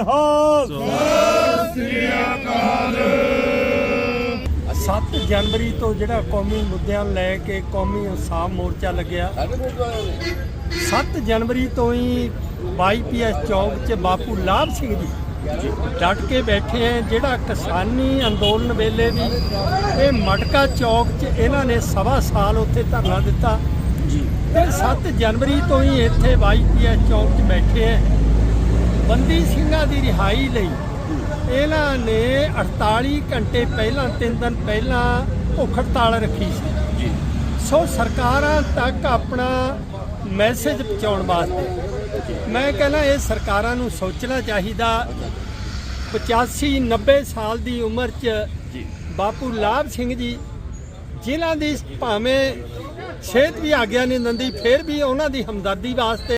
ਨਿਹਾਲ ਸਤਿ ਜਨਵਰੀ ਤੋਂ ਜਿਹੜਾ ਕੌਮੀ ਮੁੱਦਿਆਂ ਲੈ ਕੇ ਕੌਮੀ ਇਨਸਾਫ਼ ਮੋਰਚਾ ਲੱਗਿਆ। 7 ਜਨਵਰੀ ਤੋਂ ਹੀ 22 ਚੌਕ 'ਚ ਬਾਪੂ ਲਾਭ ਸਿੰਘ ਜੀ ਡਟ ਕੇ ਬੈਠੇ ਆ। ਜਿਹੜਾ ਕਿਸਾਨੀ ਅੰਦੋਲਨ ਵੇਲੇ ਵੀ ਇਹ ਮਟਕਾ ਚੌਕ 'ਚ ਇਹਨਾਂ ਨੇ ਸਵਾ ਸਾਲ ਉੱਥੇ ਧਰਨਾ ਦਿੱਤਾ। ਜੀ। ਤੇ 7 ਜਨਵਰੀ ਤੋਂ ਹੀ ਇੱਥੇ ਵਾਈਪੀਐਸ ਚੌਕ 'ਚ ਬੈਠੇ ਆ। ਬੰਦੀ ਸਿੰਘਾਂ ਦੀ ਰਿਹਾਈ ਲਈ ਇਹਨਾਂ ਨੇ 48 ਘੰਟੇ ਪਹਿਲਾਂ 3 ਦਿਨ ਪਹਿਲਾਂ ਭੁੱਖ ਹੜਤਾਲ ਰੱਖੀ ਸੀ। ਜੀ। ਸੋ ਸਰਕਾਰਾਂ ਤੱਕ ਆਪਣਾ ਮੈਸੇਜ ਪਹੁੰਚਾਉਣ ਵਾਸਤੇ ਮੈਂ ਕਹਿੰਦਾ ਇਹ ਸਰਕਾਰਾਂ ਨੂੰ ਸੋਚਣਾ ਚਾਹੀਦਾ। 85 90 ਸਾਲ ਦੀ ਉਮਰ 'ਚ ਬਾਪੂ ਲਾਭ ਸਿੰਘ ਜੀ ਜਿਨ੍ਹਾਂ ਦੀ ਭਾਵੇਂ ਸਿਹਤ ਵੀ ਆਗਿਆ ਨਹੀਂ ਦਿੰਦੀ ਫਿਰ ਵੀ ਉਹਨਾਂ ਦੀ ਹਮਦਰਦੀ ਵਾਸਤੇ